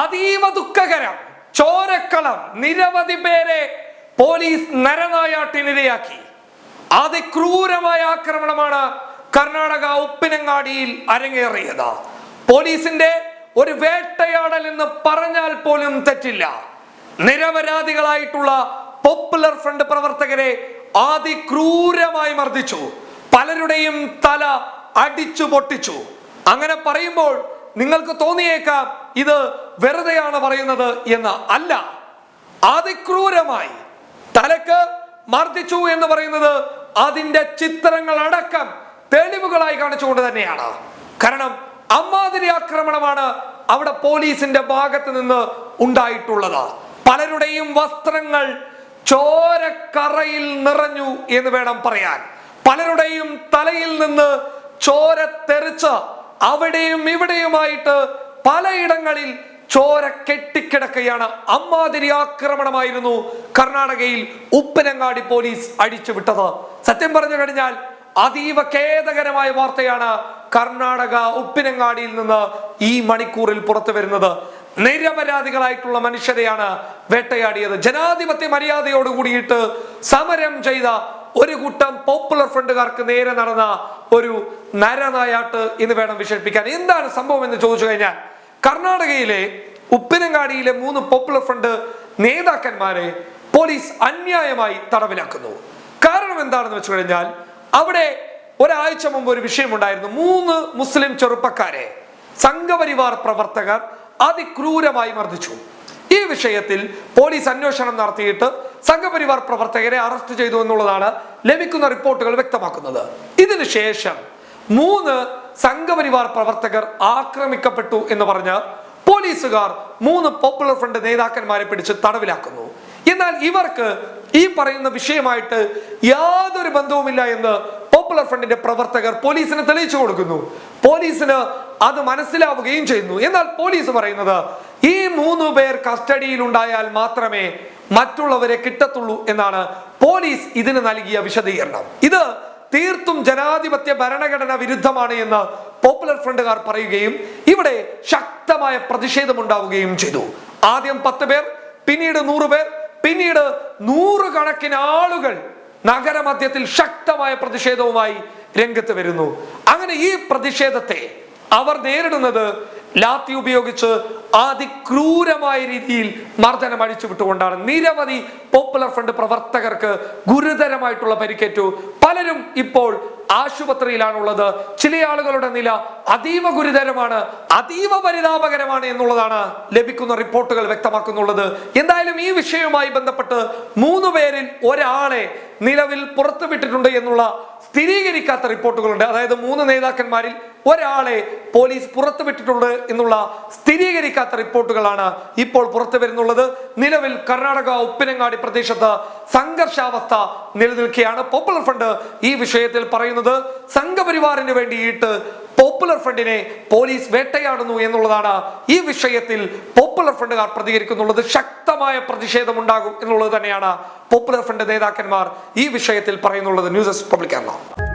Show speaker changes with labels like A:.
A: അതീവ ദുഃഖകരം. ചോരക്കളം നിരവധി പേരെ പോലീസ് നരനായാട്ടിനിരയാക്കി. അതിക്രൂരമായ ആക്രമണമാണ് കർണാടക ഉപ്പിനങ്ങാടിയിൽ അരങ്ങേറിയത്. പോലീസിന്റെ ഒരു വേട്ടയാടൽ എന്ന് പറഞ്ഞാൽ പോലും തെറ്റില്ല. നിരപരാധികളായിട്ടുള്ള പോപ്പുലർ ഫ്രണ്ട് പ്രവർത്തകരെ അതിക്രൂരമായി മർദ്ദിച്ചു. പലരുടെയും തല അടിച്ചു പൊട്ടിച്ചു. അങ്ങനെ പറയുമ്പോൾ നിങ്ങൾക്ക് തോന്നിയേക്കാം ഇത് വെറുതെയാണ് പറയുന്നത് എന്ന് അല്ല. അതിക്രൂരമായി തലക്ക് മർദ്ദിച്ചു എന്ന് പറയുന്നത് അതിന്റെ ചിത്രങ്ങൾ അടക്കം തെളിവുകളായി കാണിച്ചുകൊണ്ട് തന്നെയാണ്. കാരണം അമ്മാതിരി ആക്രമണമാണ് അവിടെ പോലീസിന്റെ ഭാഗത്ത് നിന്ന് ഉണ്ടായിട്ടുള്ളത്. പലരുടെയും വസ്ത്രങ്ങൾ ചോരക്കറയിൽ നിറഞ്ഞു എന്ന് വേണം പറയാൻ. പലരുടെയും തലയിൽ നിന്ന് ചോര തെറിച്ച് അവിടെയും ഇവിടെയുമായിട്ട് പലയിടങ്ങളിൽ ചോര കെട്ടിക്കിടക്കുകയാണ്. അമ്മാതിരി ആക്രമണമായിരുന്നു കർണാടകയിൽ ഉപ്പനങ്ങാടി പോലീസ് അഴിച്ചുവിട്ടത് സത്യം പറഞ്ഞു കഴിഞ്ഞാൽ അതീവ ഖേദകരമായ വാർത്തയാണ് കർണാടക ഉപ്പിനങ്ങാടിയിൽ നിന്ന് ഈ മണിക്കൂറിൽ പുറത്തു വരുന്നത്. നിരപരാധികളായിട്ടുള്ള മനുഷ്യരെയാണ് വേട്ടയാടിയത്. ജനാധിപത്യ മര്യാദയോട് കൂടിയിട്ട് സമരം ചെയ്ത ഒരു കൂട്ടം പോപ്പുലർ ഫ്രണ്ടുകാർക്ക് നേരെ നടന്ന ഒരു നരനായാട്ട് എന്ന് വേണം വിശേഷിപ്പിക്കാൻ. എന്താണ് സംഭവം എന്ന് ചോദിച്ചു കഴിഞ്ഞാൽ കർണാടകയിലെ ഉപ്പിനങ്ങാടിയിലെ മൂന്ന് പോപ്പുലർ ഫ്രണ്ട് നേതാക്കന്മാരെ പോലീസ് അന്യായമായി തടവിലാക്കുന്നു. കാരണം എന്താണെന്ന് വെച്ചു കഴിഞ്ഞാൽ അവിടെ ഒരാഴ്ച മുമ്പ് ഒരു വിഷയമുണ്ടായിരുന്നു. മൂന്ന് മുസ്ലിം ചെറുപ്പക്കാരെ സംഘപരിവാർ പ്രവർത്തകർ അതിക്രൂരമായി മർദ്ദിച്ചു. ഈ വിഷയത്തിൽ പോലീസ് അന്വേഷണം നടത്തിയിട്ട് സംഘപരിവാർ പ്രവർത്തകരെ അറസ്റ്റ് ചെയ്തു എന്നുള്ളതാണ് ലഭിക്കുന്ന റിപ്പോർട്ടുകൾ വ്യക്തമാക്കുന്നത്. ഇതിനുശേഷം മൂന്ന് സംഘപരിവാർ പ്രവർത്തകർ ആക്രമിക്കപ്പെട്ടു എന്ന് പറഞ്ഞ് പോലീസുകാർ മൂന്ന് പോപ്പുലർ ഫ്രണ്ട് നേതാക്കന്മാരെ പിടിച്ച് തടവിലാക്കുന്നു. എന്നാൽ ഇവർക്ക് ഈ പറയുന്ന വിഷയമായിട്ട് യാതൊരു ബന്ധവുമില്ല എന്ന് പോപ്പുലർ ഫ്രണ്ടിന്റെ പ്രവർത്തകർ പോലീസിന് തെളിയിച്ചു കൊടുക്കുന്നു. പോലീസിന് അത് മനസ്സിലാവുകയും ചെയ്യുന്നു. എന്നാൽ പോലീസ് പറയുന്നത് ഈ മൂന്ന് പേർ കസ്റ്റഡിയിൽ ഉണ്ടായാൽ മാത്രമേ മറ്റുള്ളവരെ കിട്ടത്തുള്ളൂ എന്നാണ് പോലീസ് ഇതിന് നൽകിയ വിശദീകരണം. ഇത് തീർത്തും ജനാധിപത്യ ഭരണഘടന വിരുദ്ധമാണ് എന്ന് പോപ്പുലർ ഫ്രണ്ടുകാർ പറയുകയും ഇവിടെ ശക്തമായ പ്രതിഷേധമുണ്ടാവുകയും ചെയ്തു. ആദ്യം പത്ത് പേർ പിന്നീട് നൂറ് പേർ പിന്നീട് നൂറുകണക്കിന് ആളുകൾ നഗരമധ്യത്തിൽ ശക്തമായ പ്രതിഷേധവുമായി രംഗത്ത് വരുന്നു. അങ്ങനെ ഈ പ്രതിഷേധത്തെ അവർ നേരിടുന്നത് ലാത്തി ഉപയോഗിച്ച് അതിക്രൂരമായ രീതിയിൽ മർദ്ദനം അഴിച്ചു വിട്ടുകൊണ്ടാണ് നിരവധി പോപ്പുലർ ഫ്രണ്ട് പ്രവർത്തകർക്ക് ഗുരുതരമായിട്ടുള്ള പരിക്കേറ്റു. പലരും ഇപ്പോൾ ആശുപത്രിയിലാണുള്ളത്. ചില ആളുകളുടെ നില അതീവ ഗുരുതരമാണ് അതീവ പരിതാപകരമാണ് എന്നുള്ളതാണ് ലഭിക്കുന്ന റിപ്പോർട്ടുകൾ വ്യക്തമാക്കുന്നുള്ളത്. എന്തായാലും ഈ വിഷയവുമായി ബന്ധപ്പെട്ട് മൂന്ന് പേരിൽ ഒരാളെ നിലവിൽ പുറത്തുവിട്ടിട്ടുണ്ട് എന്നുള്ള സ്ഥിരീകരിക്കാത്ത റിപ്പോർട്ടുകളുണ്ട്. അതായത് മൂന്ന് നേതാക്കന്മാരിൽ ഒരാളെ പോലീസ് പുറത്തുവിട്ടിട്ടുണ്ട് എന്നുള്ള സ്ഥിരീകരിക്കാത്ത റിപ്പോർട്ടുകളാണ് ഇപ്പോൾ പുറത്തു വരുന്നുള്ളത്. നിലവിൽ കർണാടക ഉപ്പിനങ്ങാടി പ്രദേശത്ത് സംഘർഷാവസ്ഥ നിലനിൽക്കുകയാണ്. പോപ്പുലർ ഫണ്ട് ഈ വിഷയത്തിൽ പറയുന്നത് സംഘപരിവാറിന് വേണ്ടിയിട്ട് പോപ്പുലർ ഫ്രണ്ടിനെ പോലീസ് വേട്ടയാടുന്നു എന്നുള്ളതാണ് ഈ വിഷയത്തിൽ പോപ്പുലർ ഫ്രണ്ടുകാർ പ്രതികരിക്കുന്നുള്ളത്. ശക്തമായ പ്രതിഷേധം ഉണ്ടാകും എന്നുള്ളത് തന്നെയാണ് പോപ്പുലർ ഫ്രണ്ട് നേതാക്കന്മാർ ഈ വിഷയത്തിൽ പറയുന്നുള്ളത്. News public Kerala